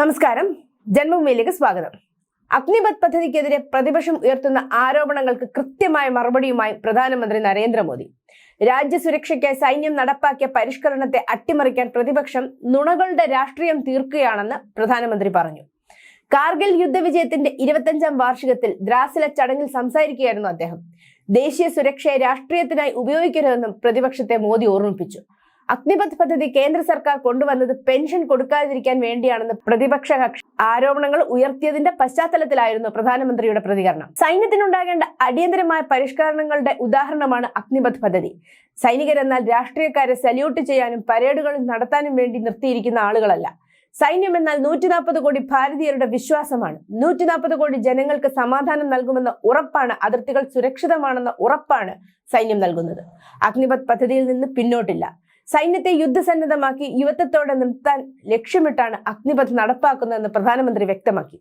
നമസ്കാരം. ജന്മഭൂമിയിലേക്ക് സ്വാഗതം. അഗ്നിപത് പദ്ധതിക്കെതിരെ പ്രതിപക്ഷം ഉയർത്തുന്ന ആരോപണങ്ങൾക്ക് കൃത്യമായ മറുപടിയുമായി പ്രധാനമന്ത്രി നരേന്ദ്രമോദി. രാജ്യസുരക്ഷയ്ക്കായി സൈന്യം നടപ്പാക്കിയ പരിഷ്കരണത്തെ അട്ടിമറിക്കാൻ പ്രതിപക്ഷം നുണകളുടെ രാഷ്ട്രീയം തീർക്കുകയാണെന്ന് പ്രധാനമന്ത്രി പറഞ്ഞു. കാർഗിൽ യുദ്ധവിജയത്തിന്റെ ഇരുപത്തഞ്ചാം വാർഷികത്തിൽ ദ്രാസിലെ ചടങ്ങിൽ സംസാരിക്കുകയായിരുന്നു അദ്ദേഹം. ദേശീയ സുരക്ഷയെ രാഷ്ട്രീയത്തിനായി ഉപയോഗിക്കരുതെന്നും പ്രതിപക്ഷത്തെ മോദി ഓർമ്മിപ്പിച്ചു. അഗ്നിപഥ് പദ്ധതി കേന്ദ്ര സർക്കാർ കൊണ്ടുവന്നത് പെൻഷൻ കൊടുക്കാതിരിക്കാൻ വേണ്ടിയാണെന്ന് പ്രതിപക്ഷ കക്ഷി ആരോപണങ്ങൾ ഉയർത്തിയതിന്റെ പശ്ചാത്തലത്തിലായിരുന്നു പ്രധാനമന്ത്രിയുടെ പ്രതികരണം. സൈന്യത്തിനുണ്ടാകേണ്ട അടിയന്തരമായ പരിഷ്കരണങ്ങളുടെ ഉദാഹരണമാണ് അഗ്നിപഥ് പദ്ധതി. സൈനികരെന്നാൽ രാഷ്ട്രീയക്കാരെ സല്യൂട്ട് ചെയ്യാനും പരേഡുകൾ നടത്താനും വേണ്ടി നിർത്തിയിരിക്കുന്ന ആളുകളല്ല. സൈന്യം എന്നാൽ നൂറ്റി നാൽപ്പത് കോടി ഭാരതീയരുടെ വിശ്വാസമാണ്. നൂറ്റി നാൽപ്പത് കോടി ജനങ്ങൾക്ക് സമാധാനം നൽകുമെന്ന ഉറപ്പാണ് അതിർത്തികൾ സുരക്ഷിതമാണെന്ന ഉറപ്പാണ് സൈന്യം നൽകുന്നത്. അഗ്നിപഥ് പദ്ധതിയിൽ നിന്ന് പിന്നോട്ടില്ല. സൈന്യത്തെ യുദ്ധസന്നദ്ധമാക്കി യുവത്വത്തോടെ നിർത്താൻ ലക്ഷ്യമിട്ടാണ് അഗ്നിപഥ് നടപ്പാക്കുന്നതെന്ന് പ്രധാനമന്ത്രി വ്യക്തമാക്കി.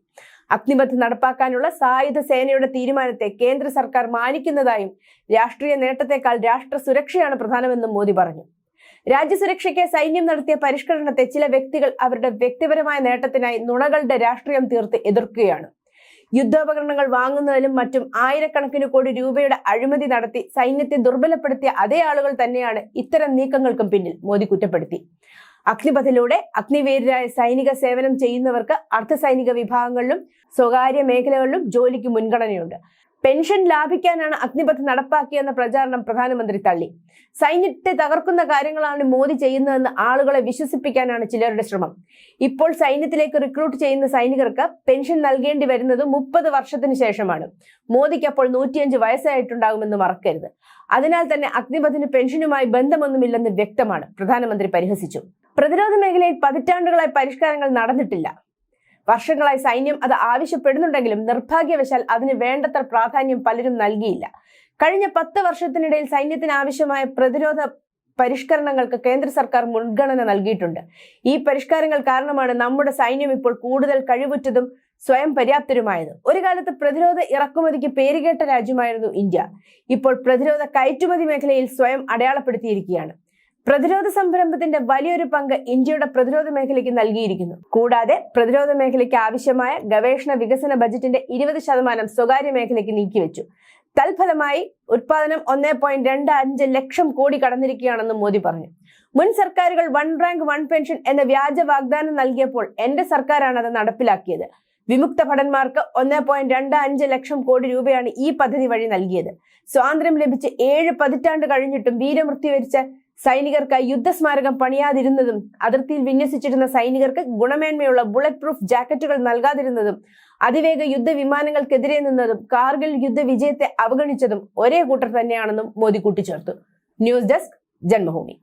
അഗ്നിപഥ് നടപ്പാക്കാനുള്ള സായുധ സേനയുടെ തീരുമാനത്തെ കേന്ദ്ര സർക്കാർ മാനിക്കുന്നതായും രാഷ്ട്രീയ നേട്ടത്തെക്കാൾ രാഷ്ട്ര സുരക്ഷയാണ് പ്രധാനമെന്നും മോദി പറഞ്ഞു. രാജ്യസുരക്ഷയ്ക്ക് സൈന്യം നടത്തിയ പരിഷ്കരണത്തെ ചില വ്യക്തികൾ അവരുടെ വ്യക്തിപരമായ നേട്ടത്തിനായി നുണകളുടെ രാഷ്ട്രീയം തീർത്ത് എതിർക്കുകയാണ്. യുദ്ധോപകരണങ്ങൾ വാങ്ങുന്നതിലും മറ്റും ആയിരക്കണക്കിന് കോടി രൂപയുടെ അഴിമതി നടത്തി സൈന്യത്തെ ദുർബലപ്പെടുത്തിയ അതേ ആളുകൾ തന്നെയാണ് ഇത്തരം നീക്കങ്ങൾക്കും പിന്നിൽ മോദി കുറ്റപ്പെടുത്തി. അഗ്നിപഥിലൂടെ അഗ്നിവീരരായ സൈനിക സേവനം ചെയ്യുന്നവർക്ക് അർദ്ധ സൈനിക വിഭാഗങ്ങളിലും സ്വകാര്യ മേഖലകളിലും ജോലിക്ക് മുൻഗണനയുണ്ട്. പെൻഷൻ ലാഭിക്കാനാണ് അഗ്നിപഥ് നടപ്പാക്കിയെന്ന പ്രചാരണം പ്രധാനമന്ത്രി തള്ളി. സൈന്യത്തെ തകർക്കുന്ന കാര്യങ്ങളാണ് മോദി ചെയ്യുന്നതെന്ന് ആളുകളെ വിശ്വസിപ്പിക്കാനാണ് ചിലരുടെ ശ്രമം. ഇപ്പോൾ സൈന്യത്തിലേക്ക് റിക്രൂട്ട് ചെയ്യുന്ന സൈനികർക്ക് പെൻഷൻ നൽകേണ്ടി വരുന്നത് മുപ്പത് വർഷത്തിന് ശേഷമാണ്. മോദിക്ക് അപ്പോൾ നൂറ്റിയഞ്ച് വയസ്സായിട്ടുണ്ടാകുമെന്ന് മറക്കരുത്. അതിനാൽ തന്നെ അഗ്നിപഥിന് പെൻഷനുമായി ബന്ധമൊന്നുമില്ലെന്ന് വ്യക്തമാണ് പ്രധാനമന്ത്രി പരിഹസിച്ചു. പ്രതിരോധ മേഖലയിൽ പതിറ്റാണ്ടുകളായി പരിഷ്കാരങ്ങൾ നടന്നിട്ടില്ല. വർഷങ്ങളായി സൈന്യം അത് ആവശ്യപ്പെടുന്നുണ്ടെങ്കിലും നിർഭാഗ്യവശാൽ അതിന് വേണ്ടത്ര പ്രാധാന്യം പലരും നൽകിയില്ല. കഴിഞ്ഞ പത്ത് വർഷത്തിനിടയിൽ സൈന്യത്തിന് ആവശ്യമായ പ്രതിരോധ പരിഷ്കരണങ്ങൾക്ക് കേന്ദ്ര സർക്കാർ മുൻഗണന നൽകിയിട്ടുണ്ട്. ഈ പരിഷ്കാരങ്ങൾ കാരണമാണ് നമ്മുടെ സൈന്യം ഇപ്പോൾ കൂടുതൽ കഴിവുറ്റതും സ്വയം പര്യാപ്തരുമായത്. ഒരു കാലത്ത് പ്രതിരോധ ഇറക്കുമതിക്ക് പേരുകേട്ട രാജ്യമായിരുന്നു ഇന്ത്യ. ഇപ്പോൾ പ്രതിരോധ കയറ്റുമതി മേഖലയിൽ സ്വയം അടയാളപ്പെടുത്തിയിരിക്കുകയാണ്. പ്രതിരോധ സംരംഭത്തിന്റെ വലിയൊരു പങ്ക് ഇന്ത്യയുടെ പ്രതിരോധ മേഖലയ്ക്ക് നൽകിയിരിക്കുന്നു. കൂടാതെ പ്രതിരോധ മേഖലയ്ക്ക് ആവശ്യമായ ഗവേഷണ വികസന ബജറ്റിന്റെ ഇരുപത് ശതമാനം സ്വകാര്യ മേഖലയ്ക്ക് നീക്കിവെച്ചു. തൽഫലമായി ഉത്പാദനം ഒന്നേ പോയിന്റ് രണ്ട് അഞ്ച് ലക്ഷം കോടി കടന്നിരിക്കുകയാണെന്ന് മോദി പറഞ്ഞു. മുൻ സർക്കാരുകൾ വൺ റാങ്ക് വൺ പെൻഷൻ എന്ന വ്യാജ വാഗ്ദാനം നൽകിയപ്പോൾ എന്റെ സർക്കാരാണ് അത് നടപ്പിലാക്കിയത്. വിമുക്ത ഭടന്മാർക്ക് ഒന്നേ പോയിന്റ് രണ്ട് അഞ്ച് ലക്ഷം കോടി രൂപയാണ് ഈ പദ്ധതി വഴി നൽകിയത്. സ്വാതന്ത്ര്യം ലഭിച്ച് ഏഴ് പതിറ്റാണ്ട് കഴിഞ്ഞിട്ടും വീരമൃത്യു വരിച്ച സൈനികർക്കായി യുദ്ധസ്മാരകം പണിയാതിരുന്നതും അതിർത്തിയിൽ വിന്യസിച്ചിരുന്ന സൈനികർക്ക് ഗുണമേന്മയുള്ള ബുള്ളറ്റ് പ്രൂഫ് ജാക്കറ്റുകൾ നൽകാതിരുന്നതും അതിവേഗ യുദ്ധവിമാനങ്ങൾക്കെതിരെ നിന്നതും കാർഗിൽ യുദ്ധവിജയത്തെ അവഗണിച്ചതും ഒരേ കൂട്ടർ തന്നെയാണെന്നും മോദി കൂട്ടിച്ചേർത്തു. News desk Janmabhumi.